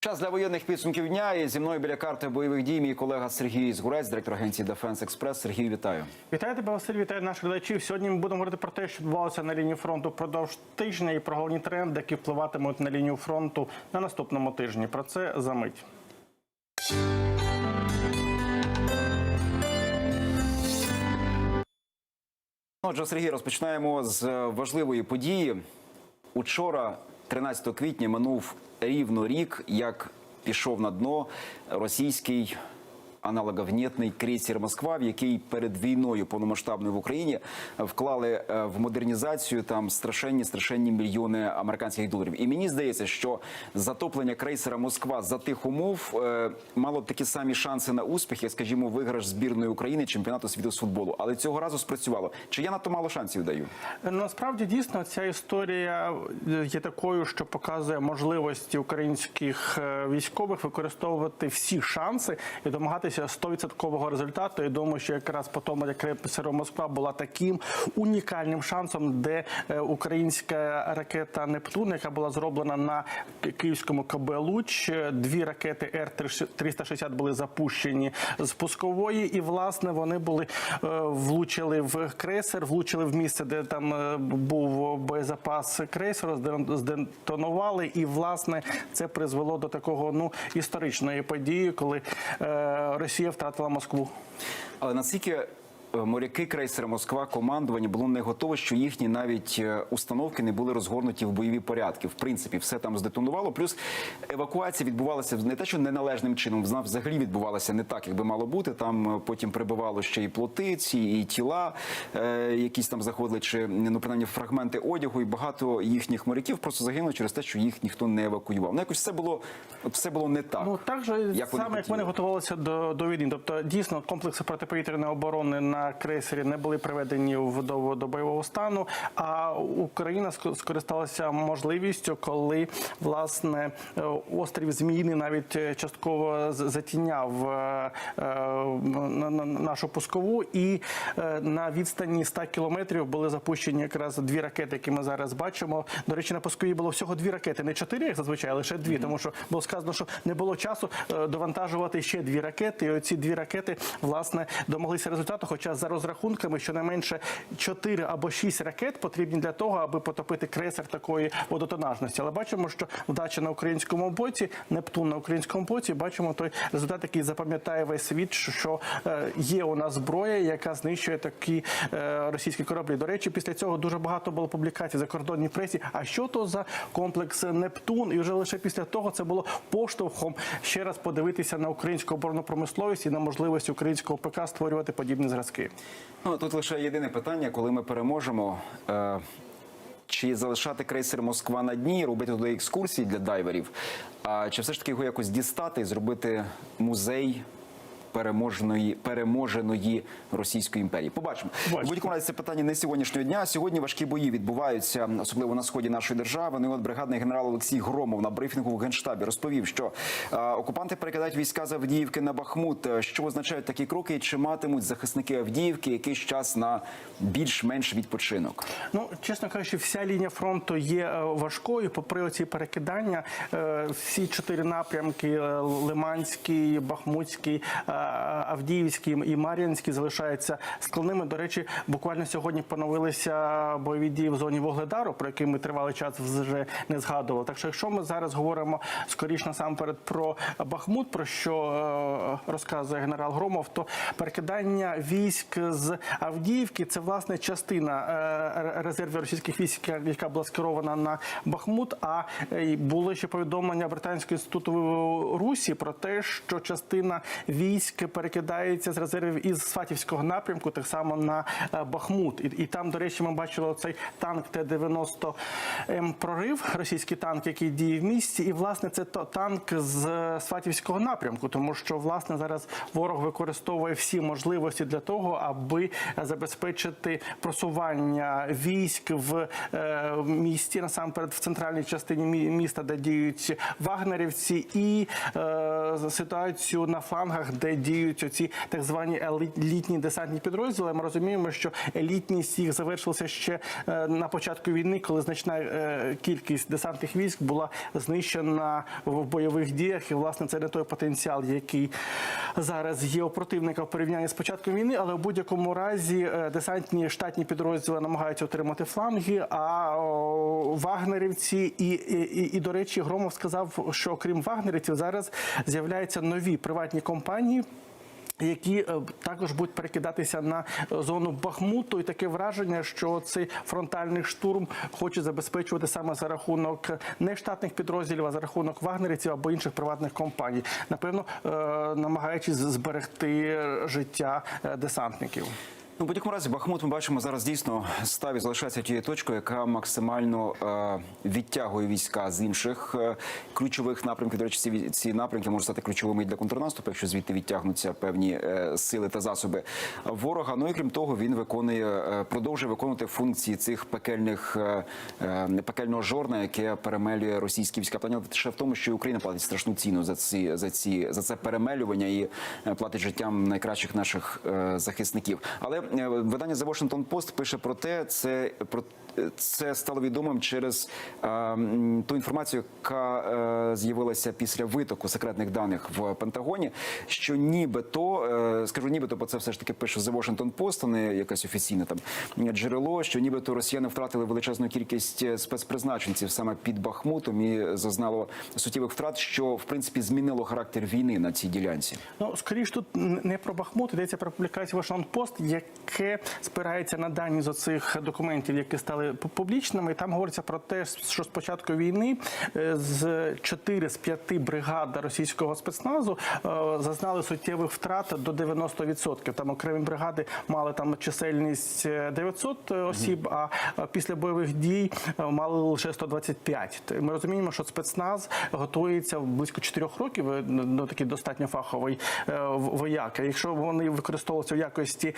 Час для воєнних підсумків дня і зі мною біля карти бойових дій мій колега Сергій Згурець, директор агенції Defense Express. Сергій, вітаю. Вітаю тебе, Василь, вітаю наших глядачів. Сьогодні ми будемо говорити про те, що відбувалося на лінії фронту впродовж тижня і про головні тренди, які впливатимуть на лінію фронту на наступному тижні. Про це за мить. Отже, Сергій, розпочинаємо з важливої події. Учора, 13 квітня, минув рівно рік, як пішов на дно російський аналоговнітний крейсер Москва, в який перед війною повномасштабною в Україні вклали е, в модернізацію там страшенні страшенні мільйони американських доларів. І мені здається, що затоплення крейсера Москва за тих умов е, мало б такі самі шанси на успіх, як, скажімо, виграш збірної України чемпіонату світу з футболу. Але цього разу спрацювало. Чи я надто мало шансів даю? Насправді дійсно ця історія є такою, що показує можливості українських е, військових використовувати всі шанси і домагатися 100% результату. І думаю, що якраз потім крейсеру Москва була таким унікальним шансом, де е, українська ракета Нептун, яка була зроблена на київському КБ Луч, е, дві ракети Р-360 були запущені з пускової, і власне вони були е, влучили в крейсер, влучили в місце, де там був боєзапас крейсеру, здетонували, і власне це призвело до такого ну історичної події, коли Росія втратила Москву. Але наскільки моряки крейсера Москва командування було не готове, що їхні навіть е, установки не були розгорнуті в бойові порядки. В принципі, все там здетонувало. Плюс евакуація відбувалася не те, що неналежним чином, вона взагалі відбувалася не так, як би мало бути. Там е, потім прибивало ще і плотиці, і тіла, е, якісь там заходили, чи ну принаймні фрагменти одягу, і багато їхніх моряків просто загинули через те, що їх ніхто не евакуював. Ну якось все було от все було не так. Ну так же як саме як вони готувалися до, до війни. Тобто дійсно комплекси протиповітряної оборони на крейсері не були приведені в до, до бойового стану. А Україна ск- скористалася можливістю, коли власне е, острів Зміїний навіть е, частково затіняв е, на- на- нашу пускову, і на відстані 100 кілометрів були запущені якраз дві ракети, які ми зараз бачимо. До речі, на пускові було всього дві ракети, не чотири, як зазвичай, а лише дві, тому що було сказано, що не було часу довантажувати ще дві ракети. І оці дві ракети власне домоглися результату. Хоча за розрахунками щонайменше чотири або шість ракет потрібні для того, аби потопити крейсер такої водотонажності. Але бачимо, що вдача на українському боці, Нептун на українському боці. Бачимо той результат, який запам'ятає весь світ, що е, є у нас зброя, яка знищує такі е, російські кораблі. До речі, після цього дуже багато було публікацій за кордонній пресі. А що то за комплекс Нептун? І вже лише після того це було поштовхом ще раз подивитися на українську оборонну промисловість і на можливість українського ПК створювати подібні зразки. Ну тут лише єдине питання, коли ми переможемо. Е... Чи залишати крейсер Москва на дні, робити туди екскурсії для дайверів? А чи все ж таки його якось дістати і зробити музей переможеної переможеної Російської імперії? Побачимо. Побачимо. Будь-якому разі це питання не сьогоднішнього дня. Сьогодні важкі бої відбуваються, особливо на сході нашої держави. Ну і от бригадний генерал Олексій Громов на брифінгу в генштабі розповів, що е, окупанти перекидають війська з Авдіївки на Бахмут. Е, Що означають такі кроки? І чи матимуть захисники Авдіївки якийсь час на більш-менш відпочинок? Ну, чесно кажучи, вся лінія фронту є е, важкою. Попри оці перекидання, е, всі чотири напрямки: Лиманський, Бахмутський, Авдіївський і Мар'їнський залишаються складними. До речі, буквально сьогодні поновилися бойові дії в зоні Вогледару, про які ми тривалий час вже не згадували. Так що, якщо ми зараз говоримо скоріш насамперед про Бахмут, про що е, розказує генерал Громов, то перекидання військ з Авдіївки це власне частина е, резервів російських військ, яка- яка була скерована на Бахмут. А е, були ще повідомлення британського інституту Русі про те, що частина військ перекидається з резервів із Сватівського напрямку, так само на е, Бахмут. І, і там, до речі, ми бачили цей танк Т-90 М прорив, російський танк, який діє в місті. І власне це танк з Сватівського напрямку, тому що власне зараз ворог використовує всі можливості для того, аби забезпечити просування військ в е, місті, насамперед в центральній частині міста, де діють вагнерівці, і е, ситуацію на флангах, де діють оці так звані елітні десантні підрозділи. Ми розуміємо, що елітність їх завершилася ще е, на початку війни, коли значна е, кількість десантних військ була знищена в бойових діях. І власне це не той потенціал, який зараз є у противника в порівнянні з початком війни. Але в будь-якому разі е, десантні штатні підрозділи намагаються отримати фланги. А вагнерівці і, і, і, і до речі, Громов сказав, що окрім вагнерівців зараз з'являються нові приватні компанії. Які е, також будуть перекидатися на е, зону Бахмуту, і таке враження, що цей фронтальний штурм хоче забезпечувати саме за рахунок не штатних підрозділів, а за рахунок вагнерівців або інших приватних компаній, напевно, е, намагаючись зберегти життя е, десантників. Ну, в будь-якому разі, Бахмут ми бачимо зараз дійсно став і залишається тією точкою, яка максимально е, відтягує війська з інших е, ключових напрямків. До речі, ці, ці напрямки можуть стати ключовими і для контрнаступу, якщо звідти відтягнуться певні е, сили та засоби ворога. Ну і крім того, він виконує, е, продовжує виконувати функції цих пекельних е, е, пекельного жорна, яке перемелює російські війська. Питання ще в тому, що Україна платить страшну ціну за ці за ці за це перемелювання і е, платить життям найкращих наших е, захисників. Але видання The Washington Post пише про те, це про це стало відомим через е, ту інформацію, яка е, з'явилася після витоку секретних даних в Пентагоні, що нібито е, скажу, нібито, бо це все ж таки пише The Washington Post, а не якесь офіційне там джерело, що нібито росіяни втратили величезну кількість е, спецпризначенців саме під Бахмутом і зазнало суттєвих втрат, що в принципі змінило характер війни на цій ділянці. Ну, скоріш тут не про Бахмут, йдеться про публікацію Washington Post, яке спирається на дані з оцих документів, які стали пу- публічними. І там говориться про те, що з початку війни е, з 4 з 5 бригад російського спецназу е, зазнали суттєвих втрат до 90%. Там окремі бригади мали там чисельність е, 900 осіб, а е, після бойових дій е, мали лише 125. Т- Ми розуміємо, що спецназ готується близько 4 років е, до такий достатньо фаховий е, вояк. Якщо вони використовуються в якості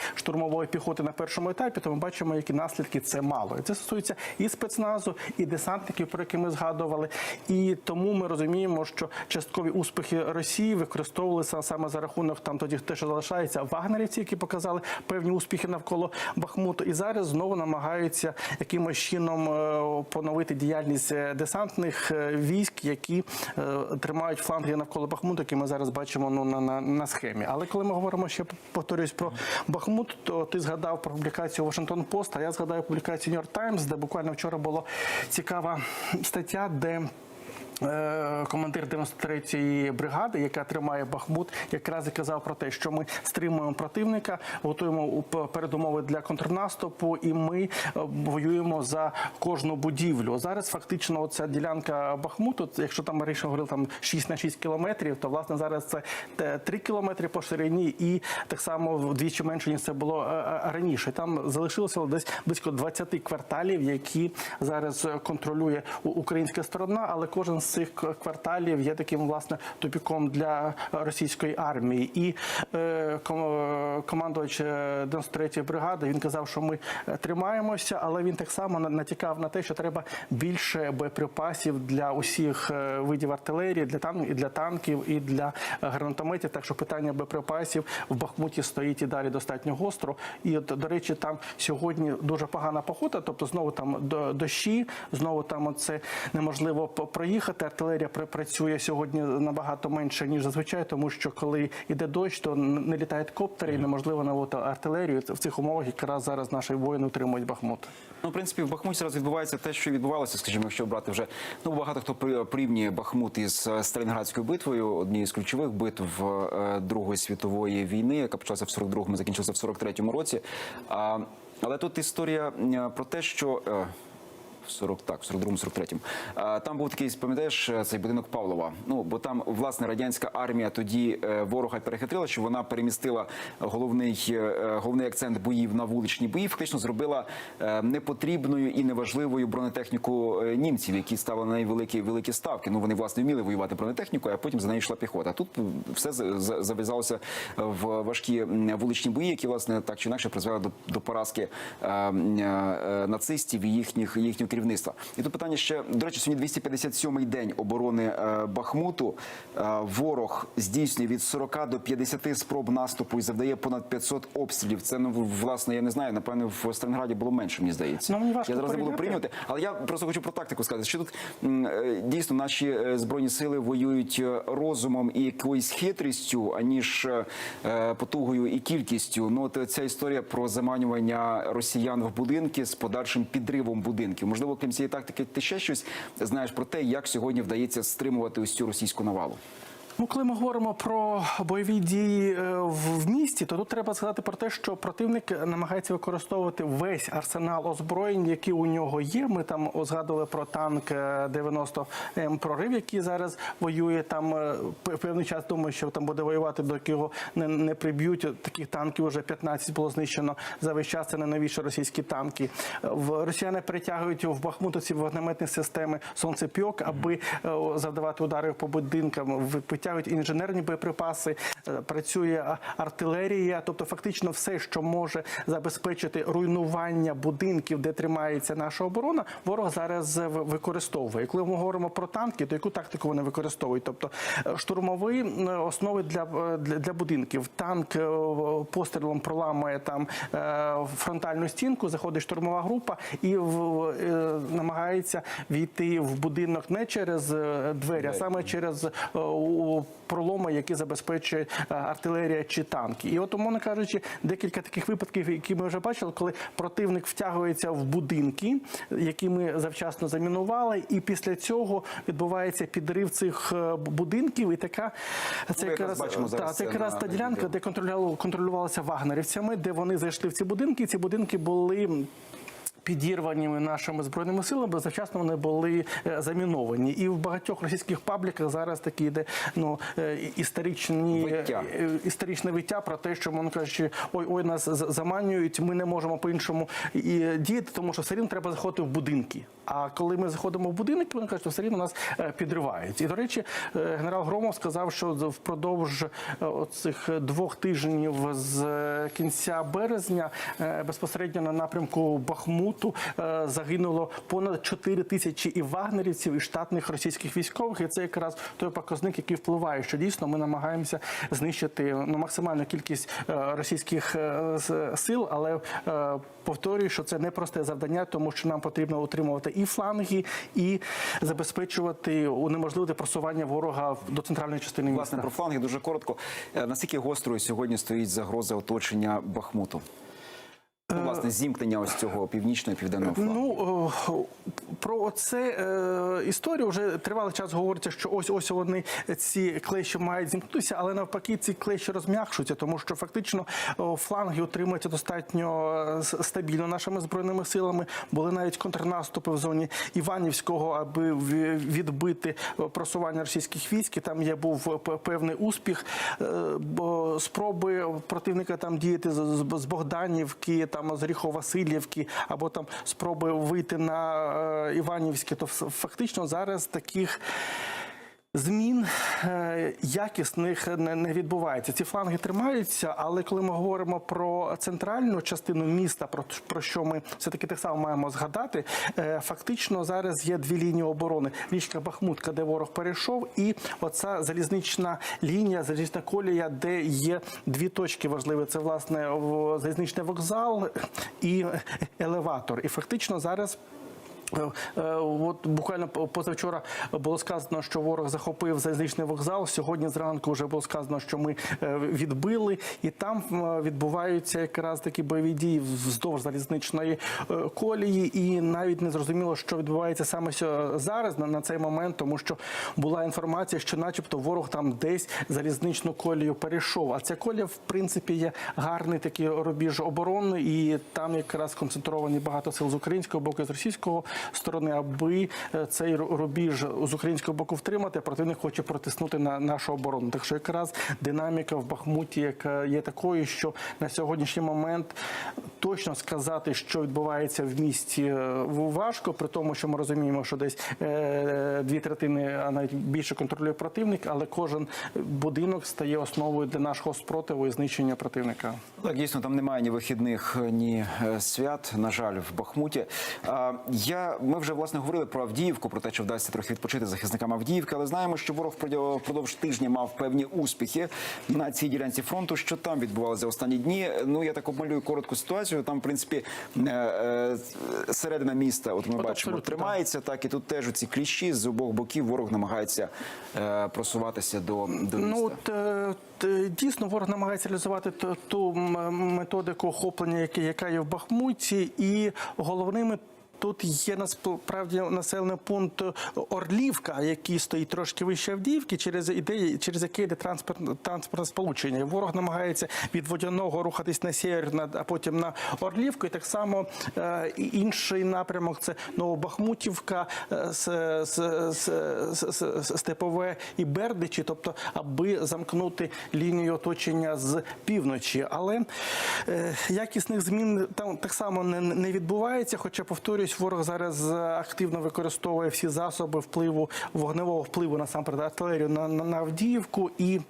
штурмової піхоти на першому етапі, то ми бачимо, які наслідки це мало. І це стосується і спецназу, і десантників, про які ми згадували. І тому ми розуміємо, що часткові успіхи Росії використовувалися саме за рахунок там тоді, те, що залишається вагнерівці, які показали певні успіхи навколо Бахмуту, і зараз знову намагаються якимось чином е, поновити діяльність е, десантних е, військ, які тримають фланги навколо Бахмуту, які ми зараз бачимо ну, на, на, на схемі. Але коли ми говоримо ще повторюсь про Бахмут, то ти згадав про публікацію Washington Post, а я згадаю публікацію New York Times, де буквально вчора була цікава стаття, де Командир 93-ї бригади, яка тримає Бахмут, якраз і казав про те, що ми стримуємо противника, готуємо передумови для контрнаступу, і ми е, воюємо за кожну будівлю. Зараз фактично ця ділянка Бахмуту, якщо там раніше говорили там 6 на 6 кілометрів, то власне зараз це те, 3 кілометри по ширині, і так само вдвічі менше ніж це було е, е, раніше. Там залишилося десь близько 20 кварталів, які зараз е, контролює українська сторона, але кожен з цих кварталів є таким власне тупіком для російської армії. І е, ком- е, командувач е, 93-ї бригади він казав, що ми е, тримаємося, але він так само на- натякав на те, що треба більше боєприпасів для усіх е, видів артилерії, для там і для танків, і для е, гранатометів. Так що питання боєприпасів в Бахмуті стоїть і далі достатньо гостро. І от, до речі, там сьогодні дуже погана погода, тобто знову там до- дощі, знову там це неможливо проїхати. Артилерія працює сьогодні набагато менше ніж зазвичай, тому що коли йде дощ, то не літають коптери і неможливо наводити артилерію. В цих умовах якраз зараз наші воїни утримують Бахмут. Ну, в принципі, в Бахмуті зараз відбувається те, що відбувалося, скажімо, якщо брати вже ну багато хто порівнює Бахмут із е, Сталінградською битвою, однією з ключових битв е, Другої світової війни, яка почалася в 42-му, закінчилася в 43-му році. Але тут історія е, про те, що. В 40, так, в 42-му, 43-му. А, Там був такий, пам'ятаєш, е, цей будинок Павлова. Ну, бо там, власне, радянська армія тоді е, ворога перехитрила, що вона перемістила головний, е, головний акцент боїв на вуличні бої, фактично зробила непотрібною і неважливою бронетехніку німців, які ставили на неї великі, великі ставки. Ну, вони, власне, вміли воювати бронетехнікою, а потім за нею йшла піхота. Тут все за- за- зав'язалося в важкі вуличні бої, які, власне, так чи інакше призвели до, до поразки е, е, нацистів і їхніх, їхнього керівництва. Керівництва. І тут питання ще до речі, сьогодні 257-й день оборони е, Бахмуту. Е, ворог здійснює від 40 до 50 спроб наступу і завдає понад 500 обстрілів. Це ну власне, я не знаю. Напевне, в Сталінграді було менше. Мені здається. Ну, мені важко я зараз не буду прийняти. Але я просто хочу про тактику сказати, що тут е, дійсно наші збройні сили воюють розумом і якоюсь хитрістю, аніж потугою і кількістю. Ну от ця історія про заманювання росіян в будинки з подальшим підривом будинків. Можливо, крім цієї тактики, ти ще щось знаєш про те, як сьогодні вдається стримувати ось цю російську навалу. Ну, коли ми говоримо про бойові дії е, в місті, то тут треба сказати про те, що противник намагається використовувати весь арсенал озброєнь, які у нього є. Ми там згадували про танк е, 90 М прорив, який зараз воює. Там е, певний час думаю, що там буде воювати, доки його не, не приб'ють. Таких танків вже 15 було знищено за весь час. Це найновіші російські танки. Е, В росіяни перетягують в Бахмуту ці вогнеметні системи сонцепьок, аби е, завдавати удари по будинкам. Ви- Витягують інженерні боєприпаси, е, працює артилерія, тобто фактично все, що може забезпечити руйнування будинків, де тримається наша оборона, ворог зараз використовує. І Коли ми говоримо про танки, то яку тактику вони використовують? Тобто е, штурмові основи для, е, для, для будинків. Танк пострілом проламує там фронтальну стінку, заходить штурмова група і в, намагається війти в будинок не через двері, а саме через проломи, які забезпечує е, артилерія чи танки. І от, умовно кажучи, декілька таких випадків, які ми вже бачили, коли противник втягується в будинки, які ми завчасно замінували, і після цього відбувається підрив цих е, будинків. І така це якраз якраз бачимо та, це це якраз та ділянка, де контролювалася вагнерівцями, де вони зайшли в ці будинки. Ці будинки були. Підірваними нашими збройними силами завчасно вони були е, заміновані, і в багатьох російських пабліках зараз такі йде ну е, історичні Виття. е, історичне виття про те, що мовно кажучи, ой, ой, нас заманюють. Ми не можемо по-іншому і діяти, тому що все рівно треба заходити в будинки. А коли ми заходимо в будинок, вони кажуть, що все рівно нас підривають. І до речі, генерал Громов сказав, що впродовж оцих двох тижнів з кінця березня безпосередньо на напрямку Бахмуту е, загинуло понад 4 тисячі і вагнерівців, і штатних російських військових. І це якраз той показник, який впливає, що дійсно ми намагаємося знищити ну, максимальну кількість е, російських е, сил, але повторюю, що це непросте завдання, тому що нам потрібно утримувати і фланги, і забезпечувати унеможливити просування ворога до центральної частини Власне про фланги дуже коротко. Наскільки гострою сьогодні стоїть загроза оточення Бахмуту? Ну, власне, зімкнення ось цього північного і південного флангу. Ну про це е, історію вже тривалий час говориться, що ось ось вони ці клещі мають зімкнутися, але навпаки, ці клещі розм'якшуються, тому що фактично фланги утримуються достатньо е, стабільно нашими збройними силами. Були навіть контрнаступи в зоні Іванівського, аби відбити е, просування російських військ. І Там є був певний успіх. Е, Бо спроби противника там діяти з Богданівки, там з Оріхово-Васильівки, або там спроби вийти на е, Іванівське, то фактично зараз таких. Змін е, якісних не, відбувається. Ці фланги тримаються, але коли ми говоримо про центральну частину міста, про, про що ми все таки так само маємо згадати, е, фактично зараз є дві лінії оборони: річка Бахмутка, де ворог перейшов, і оця залізнична лінія, залізнична колія, де є дві точки важливі. Це власне залізничний вокзал і елеватор. І фактично зараз. Е, е, От буквально по- позавчора було сказано, що ворог захопив залізничний вокзал. Сьогодні зранку вже було сказано, що ми е, відбили, і там відбуваються якраз такі бойові дії вздовж залізничної колії. І навіть не зрозуміло, що відбувається саме зараз на, на цей момент, тому що була інформація, що, начебто, ворог там десь залізничну колію перейшов. А ця колія, в принципі, є гарний такий рубіж оборони, і там якраз концентровані багато сил з українського боку і з російського сторони, аби е, цей рубіж з українського боку втримати. Противник хоче протиснути на нашу оборону. Так що якраз динаміка в Бахмуті, яка є такою, що на сьогоднішній момент точно сказати, що відбувається в місті, е, важко, при тому, що ми розуміємо, що десь е, дві третини, а навіть більше контролює противник, але кожен будинок стає основою для нашого спротиву і знищення противника. Так, дійсно, там немає ні вихідних, ні свят, на жаль, в Бахмуті. Я ми вже власне говорили про Авдіївку, про те, що вдасться трохи відпочити захисникам Авдіївки, але знаємо, що ворог впродовж тижня мав певні успіхи на цій ділянці фронту. Що там відбувалося за останні дні? Ну я так обмалюю коротку ситуацію. Там, в принципі, е, е, середина міста, от ми От бачимо, абсолютно, тримається так. І тут теж у ці кліщі з обох боків ворог намагається е, просуватися до, до міста. Ну от, е, дійсно ворог намагається реалізувати ту, методику охоплення, яка є в Бахмуті, і головними. Тут є насправді населений пункт Орлівка, який стоїть трошки вище Авдіївки, через ідеї, через який йде транспорт, транспортне сполучення. Ворог намагається від водяного рухатись на на- а потім на Орлівку. І так само е, інший напрямок це Новобахмутівка, Степове і Бердичі, тобто аби замкнути лінію оточення з півночі. Але е, якісних змін там так само не відбувається. Хоча повторюсь, ворог зараз активно використовує всі засоби впливу вогневого впливу насамперед артилерію на, на, на Авдіївку і.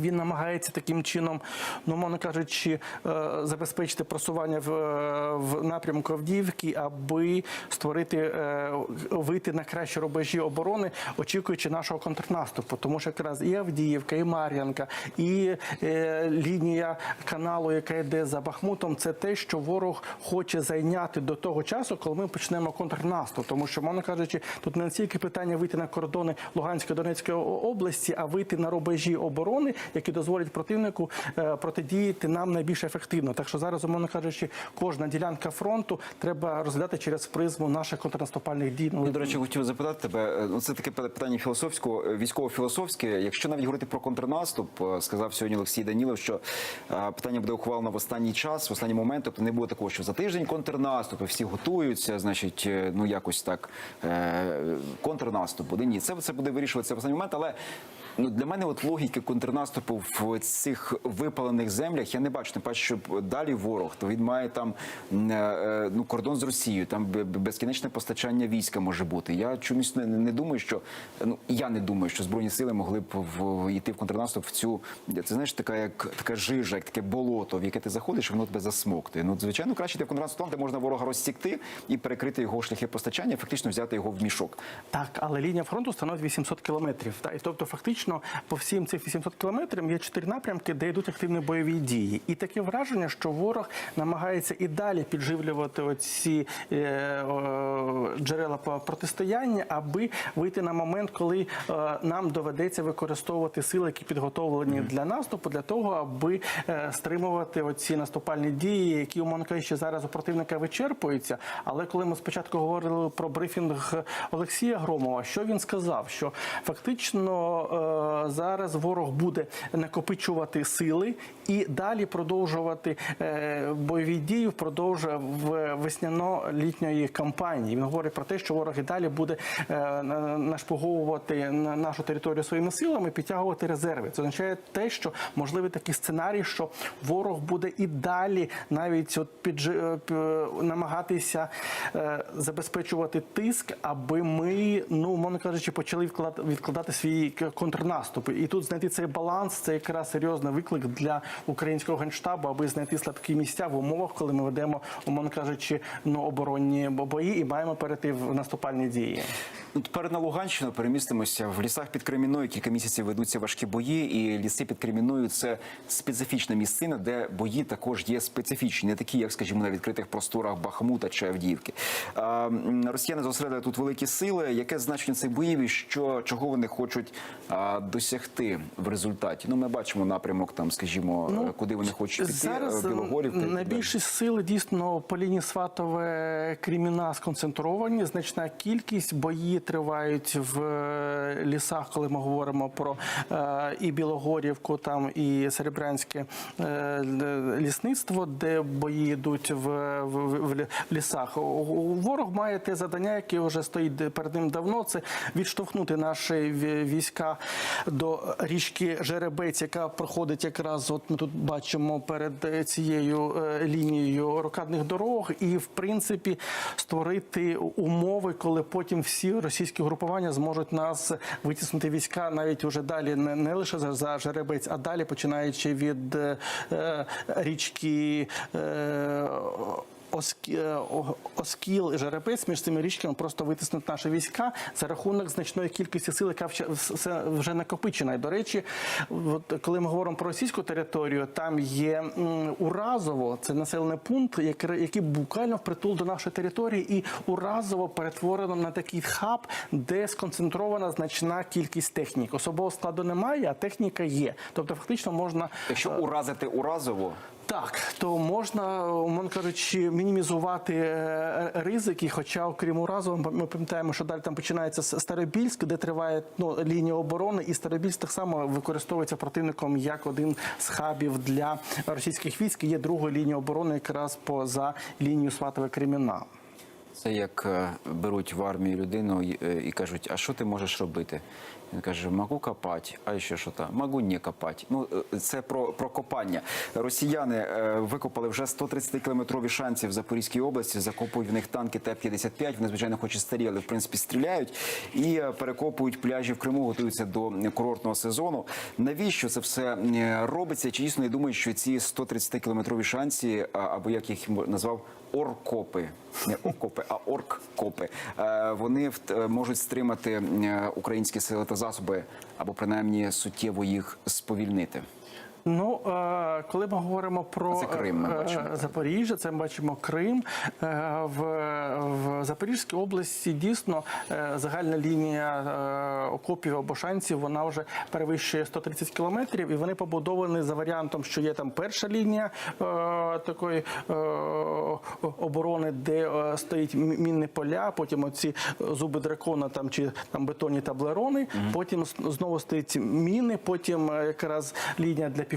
Він намагається таким чином, ну мовно кажучи, е, забезпечити просування в, е, в напрямку Авдіївки, аби створити е, вийти на кращі рубежі оборони, очікуючи нашого контрнаступу. Тому що якраз і Авдіївка, і Мар'янка, і е, лінія каналу, яка йде за Бахмутом, це те, що ворог хоче зайняти до того часу, коли ми почнемо контрнаступ. Тому що, мовно кажучи, тут не тільки питання вийти на кордони Луганської Донецької області, а вийти на рубежі оборони, які дозволять противнику е, протидіяти нам найбільш ефективно. Так що зараз, умовно кажучи, кожна ділянка фронту треба розглядати через призму наших контрнаступальних дій. Ну, Я, до речі, хотів запитати тебе. е, Ну, це таке питання філософського, е, військово-філософське. Якщо навіть говорити про контрнаступ, сказав сьогодні Олексій Данілов, що питання буде ухвалено в останній час, в останній момент. Тобто не буде такого, що за тиждень контрнаступ, і всі готуються, значить, ну якось так контрнаступ буде. Ні, це, це буде вирішуватися в останній момент, але. Ну, для мене от логіки контрнаступу в цих випалених землях я не бачу. Тим паче, що далі ворог, то він має там е, е, ну, кордон з Росією, там бе- бе- безкінечне постачання війська може бути. Я чомусь не, не думаю, що ну я не думаю, що збройні сили могли б в- йти в контрнаступ в цю. Це знаєш, така як така жижа, як таке болото, в яке ти заходиш, воно тебе засмоктує. Ну, звичайно, краще йти в контрнаступ там, де можна ворога розсікти і перекрити його шляхи постачання, фактично взяти його в мішок. Так, але лінія фронту становить 800 кілометрів. Та і тобто, фактично, по всім цих 800 кілометрів є чотири напрямки, де йдуть активні бойові дії. І таке враження, що ворог намагається і далі підживлювати оці е, о, джерела протистояння, аби вийти на момент, коли е, нам доведеться використовувати сили, які підготовлені для наступу, для того, аби е, стримувати оці наступальні дії, які умовно кажучи, зараз у противника вичерпуються. Але коли ми спочатку говорили про брифінг Олексія Громова, що він сказав? Що фактично е, зараз ворог буде накопичувати сили і далі продовжувати е, бойові дії впродовж весняно-літньої кампанії. Він говорить про те, що ворог і далі буде е, на- нашпиговувати нашу територію своїми силами, підтягувати резерви. Це означає те, що можливий такий сценарій, що ворог буде і далі навіть от підж... е, намагатися е, забезпечувати тиск, аби ми, ну мовно кажучи, почали відкладати, свій к- контрнаступ. І тут знайти цей баланс це якраз серйозний виклик для українського генштабу, аби знайти слабкі місця в умовах, коли ми ведемо, умовно кажучи, ну оборонні бої і маємо перейти в наступальні дії. Ну, тепер на Луганщину перемістимося в лісах під Креміною. Кілька місяців ведуться важкі бої, і ліси під Креміною це специфічна місцина, де бої також є специфічні, не такі, як скажімо, на відкритих просторах Бахмута чи Авдіївки. Росіяни зосередили тут великі сили. Яке значення цих боїв і що чого вони хочуть досягти в результаті? Ну, ми бачимо напрямок там, скажімо, е, куди вони хочуть піти. Зараз е, Білогорівка найбільші сили дійсно по лінії Сватове Креміна сконцентровані. Значна кількість бої тривають в е, лісах, коли ми говоримо про е, і Білогорівку, там і Серебрянське е, лісництво, де бої йдуть в, в, в лісах. Ворог має те завдання, яке вже стоїть перед ним давно. Це відштовхнути наші війська до річки Жеребець, яка проходить якраз. От ми тут бачимо перед е, цією е, лінією рокадних дорог, і в принципі створити умови, коли потім всі російські групування зможуть нас витіснити війська навіть уже далі, не, лише за, Жеребець, а далі починаючи від е, річки. Е, е, Оскіл і Жеребець між цими річками просто витиснуть наші війська за рахунок значної кількості сил, яка вже- накопичена. І, до речі, от коли ми говоримо про російську територію, там є Уразово, це населений пункт, який, який буквально впритул до нашої території, і Уразово перетворено на такий хаб, де сконцентрована значна кількість технік. Особового складу немає, а техніка є. Тобто, фактично можна Якщо уразити уразово, так, то можна, умовно кажучи, мінімізувати е, ризики. Хоча, окрім уразу, ми пам'ятаємо, що далі там починається Старобільськ, де триває ну, лінія оборони, і Старобільськ так само використовується противником як один з хабів для російських військ. Є друга лінія оборони якраз поза лінією сватове криміна. це як е, беруть в армію людину е, і кажуть, а що ти можеш робити? Він каже, можу копати, а ще що там, можу не копати. Ну, е, це про, про копання. Росіяни е, викопали вже 130-кілометрові шанси в Запорізькій області, закопують в них танки Т-55, вони, звичайно, хоч і старі, але в принципі стріляють, і е, перекопують пляжі в Криму, готуються до курортного сезону. Навіщо це все е, робиться? Чи дійсно я думаю, що ці 130-кілометрові шанси, або як їх назвав, оркопи, не окопи, а орккопи, е, вони е, можуть стримати е, українські сили та засоби, або принаймні суттєво їх сповільнити. Ну, е, коли ми говоримо про Це Крим, ми е, бачимо. Запоріжжя, це ми бачимо Крим. Е, В, в Запорізькій області дійсно е, загальна лінія е, окопів або шансів вона вже перевищує 130 кілометрів, і вони побудовані за варіантом, що є там перша лінія е, такої е, оборони, де е, стоїть мі- мінні поля, потім оці зуби дракона там чи там бетонні таблерони, потім знову стоїть міни, потім е, якраз лінія для піхоти,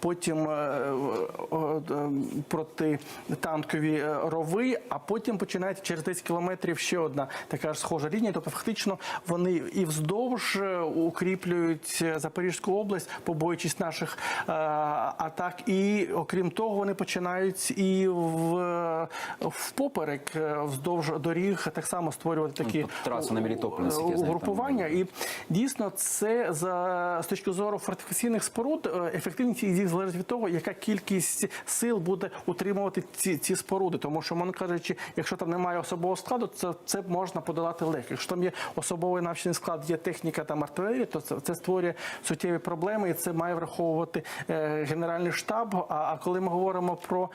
потім е, е, е, протитанкові рови, а потім починається через 10 кілометрів ще одна така ж схожа лінія. Тобто, фактично, вони і вздовж укріплюють Запорізьку область, побоюючись наших атак. І окрім того, вони починають і в, впоперек е, вздовж доріг так само створювати такі Ну, трасу на Мелітополь, угрупування. І дійсно, це за з точки зору фортифікаційних споруд, ефективність їх залежить від того, яка кількість сил буде утримувати ці, ці споруди. Тому що, мовно кажучи, якщо там немає особового складу, це, це можна подолати легко. Якщо там є особовий навчальний склад, є техніка там артилерія, то це, це створює суттєві проблеми, і це має враховувати е, генеральний штаб. А, а коли ми говоримо про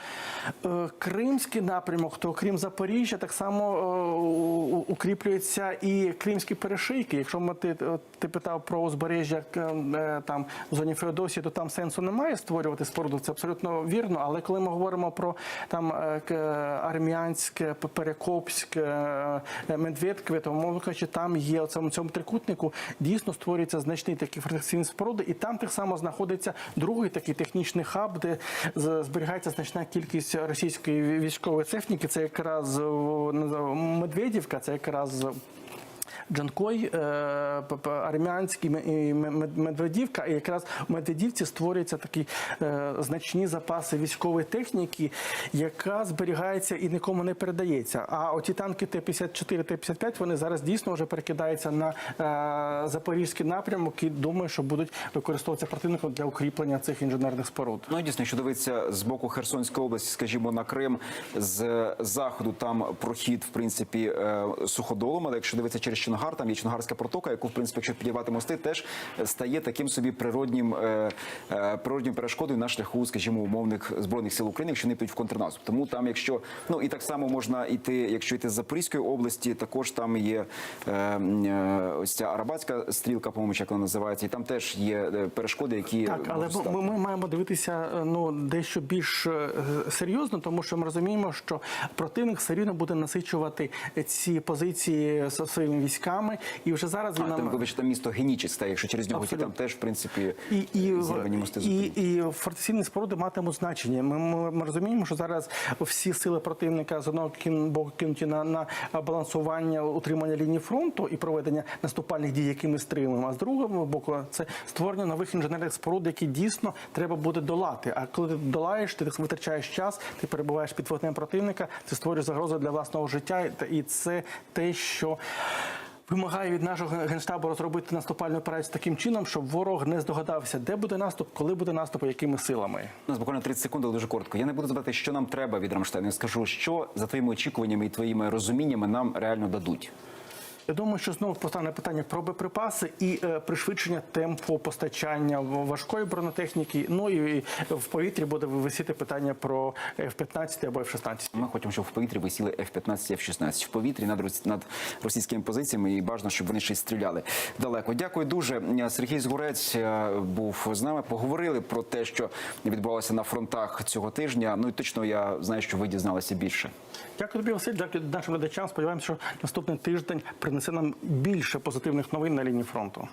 е, кримський напрямок, то крім Запоріжжя, так само е, укріплюються і кримські перешийки. Якщо ми ти, ти питав про узбережжя е, там в зоні Феодосії, то там сенсу немає створювати споруду. Це абсолютно вірно. Але коли ми говоримо про там е, к- Армянське, Перекопське, е, Медведкове, то мовно кажучи, там є у цьому трикутнику дійсно створюється значний такі фортифікаційні споруди, і там так само знаходиться другий такий технічний хаб, де зберігається значна кількість російської військової техніки. Це якраз Медведівка, це якраз. Джанкой, е, Армянський і Медведівка. І якраз в Медведівці створюються такі е, значні запаси військової техніки, яка зберігається і нікому не передається. А оті танки Т-54, Т-55, вони зараз дійсно вже перекидаються на е, запорізький напрямок і думаю, що будуть використовуватися противником для укріплення цих інженерних споруд. Ну дійсно, якщо дивитися з боку Херсонської області, скажімо, на Крим з заходу, там прохід, в принципі, суходолом. Але якщо дивитися через Чонгар, там є Чонгарська протока, яку, в принципі, якщо підірвати мости, теж стає таким собі природнім е, е, природнім перешкодою на шляху, скажімо, умовних збройних сил України, якщо не підуть в контрнаступ. Тому там, якщо ну і так само можна йти, якщо йти з Запорізької області, також там є е, е, ось ця арабатська стрілка, по-моєму, як вона називається, і там теж є е, перешкоди, які Так, але ми, стати. ми, ми маємо дивитися е, ну дещо більш е, серйозно, тому що ми розуміємо, що противник все рівно буде насичувати ці позиції зі своїми військами, і вже зараз він А, там, вибачте, там місто Генічець, якщо через нього там теж, в принципі, і, і, зірвані мости і, і фортифікаційні споруди матимуть значення. Ми, ми, ми розуміємо, що зараз всі сили противника з одного кін- боку кинуті на, на балансування утримання лінії фронту і проведення наступальних дій, які ми стримуємо. А з другого боку, це створення нових інженерних споруд, які дійсно треба буде долати. А коли ти долаєш, ти витрачаєш час, ти перебуваєш під вогнем противника, це створює загрозу для власного життя, і це те, що. Вимагає від нашого генштабу розробити наступальну операцію таким чином, щоб ворог не здогадався, де буде наступ, коли буде наступ, якими силами. У нас буквально 30 секунд, але дуже коротко. Я не буду задавати, що нам треба від Рамштайну. Я скажу, що за твоїми очікуваннями і твоїми розуміннями нам реально дадуть. Я думаю, що знову постане питання про боєприпаси і е, пришвидшення темпу постачання важкої бронетехніки. Ну і в повітрі буде висіти питання про F-15 або F-16. Ми хочемо, щоб в повітрі висіли F-15 і F-16. В повітрі над, над російськими позиціями і бажано, щоб вони ще й стріляли далеко. Дякую дуже. Сергій Згурець е, був з нами. Поговорили про те, що відбувалося на фронтах цього тижня. Ну і точно я знаю, що ви дізналися більше. Дякую тобі, Василь. Дякую нашим глядачам. Сподіваємося, що наступний тиждень принесе нам більше позитивних новин на лінії фронту.